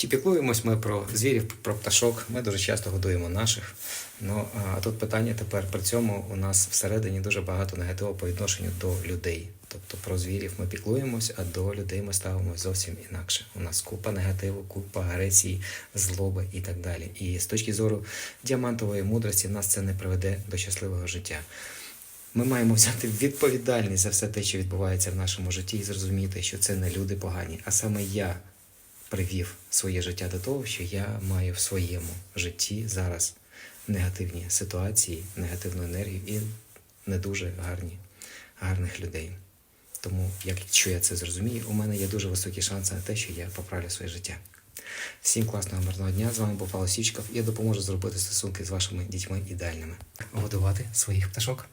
Чи піклуємось ми про звірів, про пташок? Ми дуже часто годуємо наших. Ну а тут питання тепер при цьому у нас всередині дуже багато негативу по відношенню до людей. Тобто про звірів ми піклуємось, а до людей ми ставимося зовсім інакше. У нас купа негативу, купа агресії, злоби і так далі. І з точки зору діамантової мудрості нас це не приведе до щасливого життя. Ми маємо взяти відповідальність за все те, що відбувається в нашому житті, і зрозуміти, що це не люди погані, а саме я привів своє життя до того, що я маю в своєму житті зараз негативні ситуації, негативну енергію і не дуже гарні, гарних людей. Тому, якщо я це зрозумію, у мене є дуже високі шанси на те, що я поправлю своє життя. Всім класного мирного дня. З вами був Павло Січков. Я допоможу зробити стосунки з вашими дітьми ідеальними. Годувати своїх пташок.